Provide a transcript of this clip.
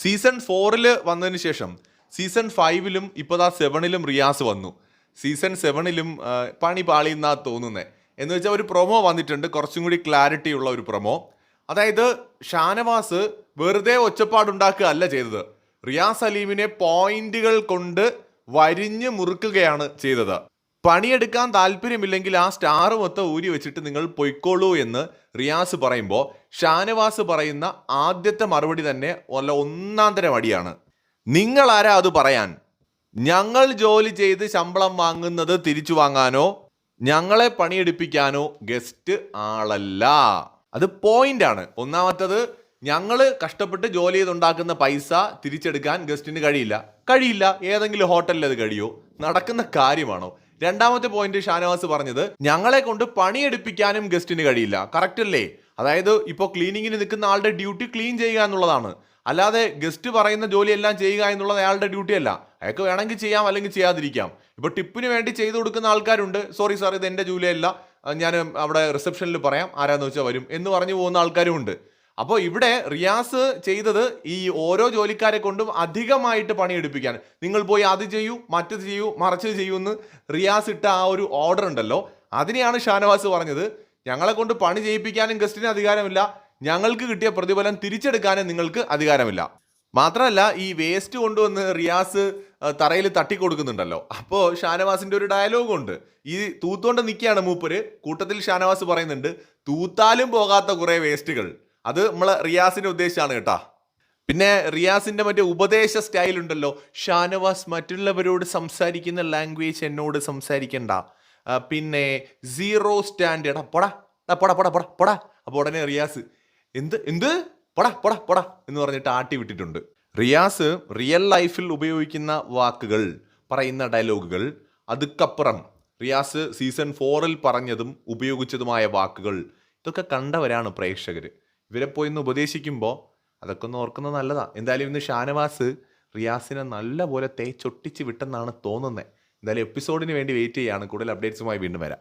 Season ഫോറിൽ വന്നതിന് ശേഷം സീസൺ ഫൈവിലും ഇപ്പോൾ ആ സെവനിലും റിയാസ് വന്നു. സീസൺ സെവനിലും പണി പാളിയെന്നാ തോന്നുന്നത് എന്ന് വെച്ചാൽ ഒരു പ്രൊമോ വന്നിട്ടുണ്ട് കുറച്ചും കൂടി ക്ലാരിറ്റി ഉള്ള ഒരു പ്രൊമോ. അതായത് ഷാനവാസ് വെറുതെ ഒച്ചപ്പാടുണ്ടാക്കുക അല്ല ചെയ്തത്. റിയാസ് അലീമിനെ പോയിന്റുകൾ കൊണ്ട് വരിഞ്ഞ് മുറുക്കുകയാണ് ചെയ്തത്. പണിയെടുക്കാൻ താല്പര്യമില്ലെങ്കിൽ ആ സ്റ്റാർ മൊത്തം ഊരി വെച്ചിട്ട് നിങ്ങൾ പൊയ്ക്കോളൂ എന്ന് റിയാസ് പറയുമ്പോൾ ഷാനവാസ് പറയുന്ന ആദ്യത്തെ മറുപടി തന്നെ വല്ല ഒന്നാം തരം അടിയാണ്. നിങ്ങൾ ആരാ അത് പറയാൻ? ഞങ്ങൾ ജോലി ചെയ്ത് ശമ്പളം വാങ്ങുന്നത് തിരിച്ചു വാങ്ങാനോ? ഞങ്ങളെ പണിയെടുപ്പിക്കാനോ ഗസ്റ്റ് ആളല്ല. അത് പോയിന്റ് ആണ്. ഒന്നാമത്തത് ഞങ്ങൾ കഷ്ടപ്പെട്ട് ജോലി ചെയ്തുണ്ടാക്കുന്ന പൈസ തിരിച്ചെടുക്കാൻ ഗസ്റ്റിന് കഴിയില്ല. കഴിയില്ല. ഏതെങ്കിലും ഹോട്ടലിൽ അത് കഴിയോ? നടക്കുന്ന കാര്യമാണോ? രണ്ടാമത്തെ പോയിന്റ് ഷാനവാസ് പറഞ്ഞത് ഞങ്ങളെ കൊണ്ട് പണിയെടുപ്പിക്കാനും ഗസ്റ്റിന് കഴിയില്ല. കറക്റ്റ് അല്ലേ? അതായത് ഇപ്പോൾ ക്ലീനിങ്ങിന് നിൽക്കുന്ന ആളുടെ ഡ്യൂട്ടി ക്ലീൻ ചെയ്യുക എന്നുള്ളതാണ്. അല്ലാതെ ഗസ്റ്റ് പറയുന്ന ജോലിയെല്ലാം ചെയ്യുക എന്നുള്ളത് അയാളുടെ ഡ്യൂട്ടി അല്ല. അയാൾക്ക് വേണമെങ്കിൽ ചെയ്യാം അല്ലെങ്കിൽ ചെയ്യാതിരിക്കാം. ഇപ്പൊ ടിപ്പിന് വേണ്ടി ചെയ്തു കൊടുക്കുന്ന ആൾക്കാരുണ്ട്. സോറി സാർ ഇത് എന്റെ ജോലിയല്ല. ഞാൻ അവിടെ റിസപ്ഷനിൽ പറയാം. ആരാന്ന് വെച്ചാൽ വരും. എന്ന് പറഞ്ഞു പോകുന്ന ആൾക്കാരും ഉണ്ട് അപ്പോൾ ഇവിടെ റിയാസ് ചെയ്തത് ഈ ഓരോ ജോലിക്കാരെ കൊണ്ടും അധികമായിട്ട് പണിയെടുപ്പിക്കാൻ നിങ്ങൾ പോയി അത് ചെയ്യൂ മറ്റത് ചെയ്യൂ മറച്ച് ചെയ്യൂ എന്ന് റിയാസ് ഇട്ട ആ ഒരു ഓർഡർ ഉണ്ടല്ലോ. അതിനെയാണ് ഷാനവാസ് പറഞ്ഞത്. ഞങ്ങളെ കൊണ്ട് പണി ചെയ്യിപ്പിക്കാനും ഗസ്റ്റിന് അധികാരമില്ല. ഞങ്ങൾക്ക് കിട്ടിയ പ്രതിഫലം തിരിച്ചെടുക്കാനും നിങ്ങൾക്ക് അധികാരമില്ല. മാത്രമല്ല ഈ വേസ്റ്റ് കൊണ്ടുവന്ന് റിയാസ് തറയിൽ തട്ടിക്കൊടുക്കുന്നുണ്ടല്ലോ. അപ്പോൾ ഷാനവാസിന്റെ ഒരു ഡയലോഗ് ഉണ്ട്. ഈ തൂത്തുകൊണ്ട് നിൽക്കുകയാണ് മൂപ്പര്. കൂട്ടത്തിൽ ഷാനവാസ് പറയുന്നുണ്ട് തൂത്താലും പോകാത്ത കുറേ വേസ്റ്റുകൾ അത് നമ്മളെ റിയാസിനെ ഉദ്ദേശിച്ചാണ് കേട്ടാ. പിന്നെ റിയാസിന്റെ മറ്റേ ഉപദേശ സ്റ്റൈൽ ഉണ്ടല്ലോ. ഷാനവാസ് മറ്റുള്ളവരോട് സംസാരിക്കുന്ന ലാംഗ്വേജ് എന്നോട് സംസാരിക്കണ്ട. പിന്നെ സീറോ സ്റ്റാൻഡേർഡ് പൊടാ. ടാ, പൊടാ പൊടാ പൊടാ പൊടാ. അപ്പോൾ ഉടനെ റിയാസ് എന്ത് എന്ത്? പൊടാ പൊടാ പൊടാ എന്ന് പറഞ്ഞിട്ട് ആട്ടി വിട്ടിട്ടുണ്ട്. റിയാസ് റിയൽ ലൈഫിൽ ഉപയോഗിക്കുന്ന വാക്കുകൾ പറയുന്ന ഡയലോഗുകൾ അതുക്കപ്പുറം റിയാസ് സീസൺ ഫോറിൽ പറഞ്ഞതും ഉപയോഗിച്ചതുമായ വാക്കുകൾ ഇതൊക്കെ കണ്ടവരാണ് പ്രേക്ഷകർ ഇവരെ പോയി ഒന്ന് ഉപദേശിക്കുമ്പോൾ അതൊക്കെ ഒന്ന് ഓർക്കുന്നത് നല്ലതാ. എന്തായാലും ഇന്ന് ഷാനവാസ് റിയാസിനെ നല്ലപോലെ തേച്ചൊട്ടിച്ച് വിട്ടെന്നാണ് തോന്നുന്നത് എന്തായാലും എപ്പിസോഡിന് വേണ്ടി വെയിറ്റ് ചെയ്യാണ്. കൂടുതൽ അപ്ഡേറ്റ്സുമായി വീണ്ടും വരാം.